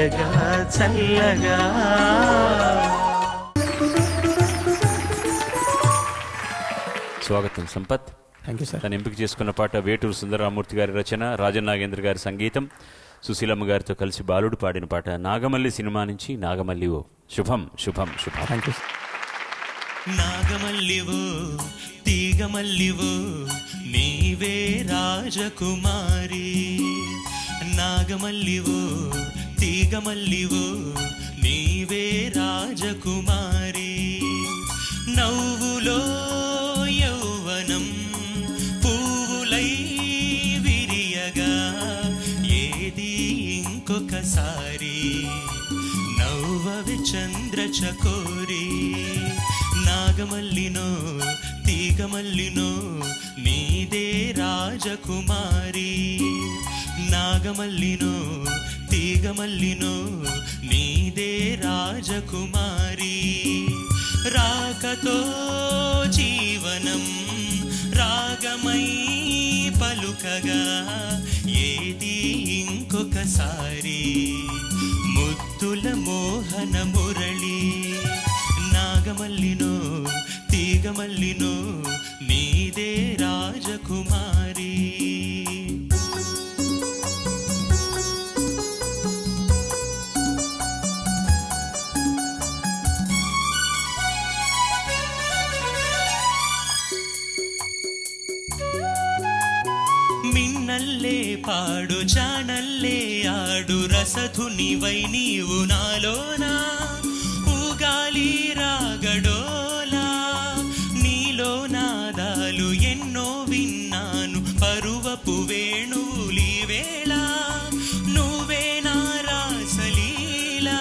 విరియగా చల్లగా. స్వాగతం Sampath. Thank you sir తను ఎంపిక చేసుకున్న పాట వేటూరు సుందరరామూర్తి గారి రచన రాజన్ నాగేంద్ర గారి సంగీతం సుశీలమ్మ గారితో కలిసి బాలుడు పాడిన పాట నాగమల్లి సినిమా నుంచి నాగమల్లి ఓ. శుభం శుభం శుభం. థ్యాంక్ యూ నాగమల్లివో తీగమల్లివో నీవే రాజకుమారి. నాగమల్లివో తీగమల్లివో నీవే రాజకుమారి. నవ్వులో యౌవనం పువ్వులై విరియగా ఏది ఇంకొకసారి? నవ్వవి చంద్రచకోరి నాగమల్లినో తీగమల్లినో నీదే రాజకుమారి. నాగమల్లినో తీగమల్లినో నీదే రాజకుమారి. రాకతో జీవనం రాగమై పలుకగా ఏది ఇంకొకసారి. ముద్దుల మోహన మురళీ మిన్నల్లే పాడు జానల్లే ఆడు రసధునివై నీవు నాలోనా? ఊగాలి రాగడోలా? నీలో నాదాలు ఎన్నో విన్నాను పరువపు వేణువులి వేళ. నువ్వే నా రాసలీలా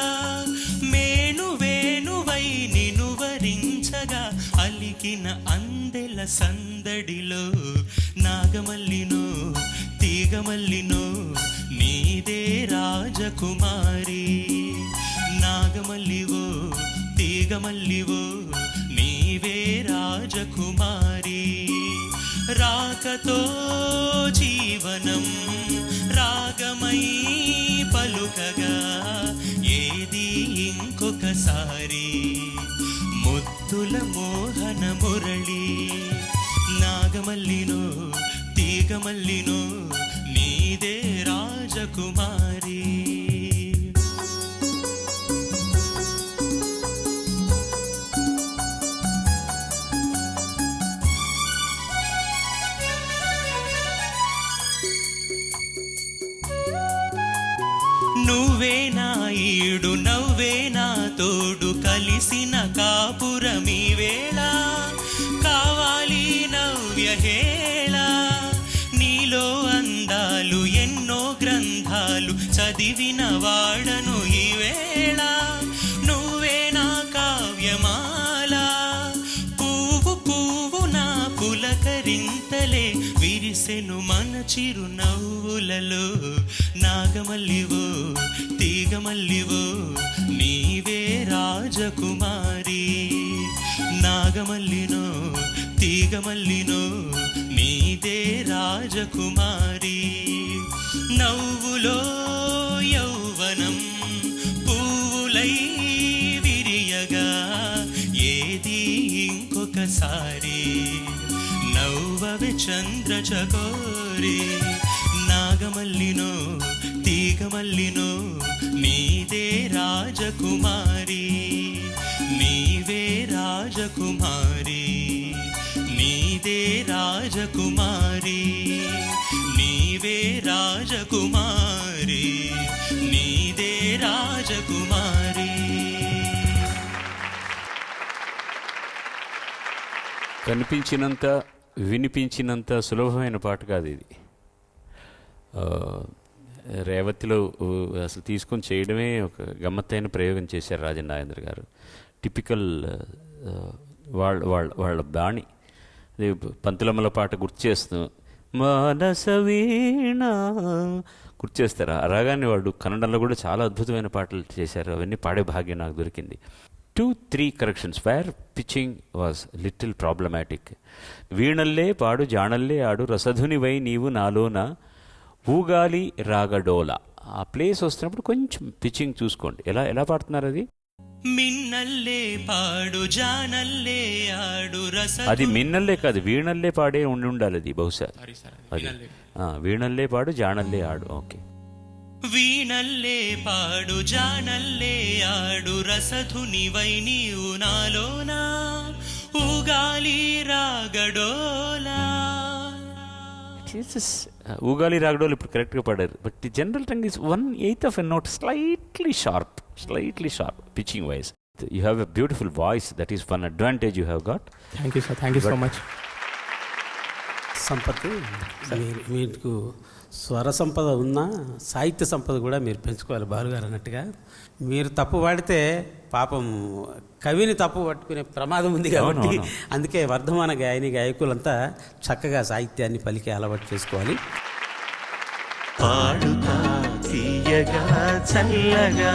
మేను వేణువై నిను వరించగా అలికిన అందెల సందడిలో నాగమల్లినో తీగమల్లినో నీదే రాజకుమారి. నాగమల్లివో తీగమల్లివో నీవే రాజకుమారి. రాకతో జీవనం రాగమై పలుకగా ఏది ఇంకొకసారి. ముద్దుల మోహన మురళి నాగమల్లినో తీగమల్లినో దివిన వాడను ఈ నువ్వే నా కావ్యమాల. పువ్వు పువ్వు నా పులకరింతలే విరిసెను మన చిరు నవ్వులలో నాగమల్లివో తీగమల్లివో నీవే రాజకుమారి. నాగమల్లినో తీగమల్లినో నీదే రాజకుమారి. నవ్వులో యౌవనం పువ్వులై విరియగా ఏది ఇంకొకసారి? నవ్వవి చంద్రచకోరి నాగమల్లినో తీగమల్లినో నీదే రాజకుమారి. నీవే రాజకుమారి. రాజకుమారి నీవే రాజకుమారి నీదే రాజకుమారి. కనిపించినంత వినిపించినంత సులభమైన పాట కాదు ఇది. రేవతిలో అసలు తీసుకొని చేయడమే ఒక గమ్మత్తైన ప్రయోగం చేశారు రాజన్ నాగేంద్ర గారు. టిపికల్ వాళ్ళ వాళ్ళ వాళ్ళ బాణి పంతులమ్మల పాట గుర్తు చేస్తూ మానస వీణ గుర్తు చేస్తారు? ఆ వాడు కన్నడంలో కూడా చాలా అద్భుతమైన పాటలు చేశారు. అవన్నీ పాడే భాగ్యం నాకు దొరికింది. Two three corrections where pitching was little problematic వీణల్లే పాడు జాణల్లే ఆడు రసధునివై నీవు నాలోన ఊగాలి రాగడోల. ఆ ప్లేస్ వస్తున్నప్పుడు కొంచెం పిచ్చింగ్ చూసుకోండి. ఎలా ఎలా పాడుతున్నారు అది? మిన్నల్లే పాడు జానల్లే ఆడు రస అది మిన్నల్లే కాదు వీణల్లే పాడే ఉండి ఉండాలి అది బహుశా. అది వీణల్లే. పాడు జానల్లే ఆడు ఓకే. వీణల్లే పాడు జానల్లే ఆడు రసధునివై నీవు నాలోనా? ఊగాలి రాగడోలా? జీసస్ ఊగాలి రాగడోలు ఇప్పుడు కరెక్ట్గా పాడారు. But the general tongue is one eighth of a note slightly sharp slightly sharp pitching voice you have a beautiful voice that is one advantage you have got thank you sir thank you so much సంపత్తి మీరు మీకు స్వర సంపద ఉన్నా సాహిత్య సంపద కూడా మీరు పెంచుకోవాలి బాలుగారు అన్నట్టుగా. మీరు తప్పు పాడితే పాపం కవిని తప్పు పట్టుకునే ప్రమాదం ఉంది కాబట్టి. అందుకే వర్ధమాన గాయని గాయకులంతా చక్కగా సాహిత్యాన్ని పలికే అలవాటు చేసుకోవాలి. పాడుతా చల్లగా చల్లగా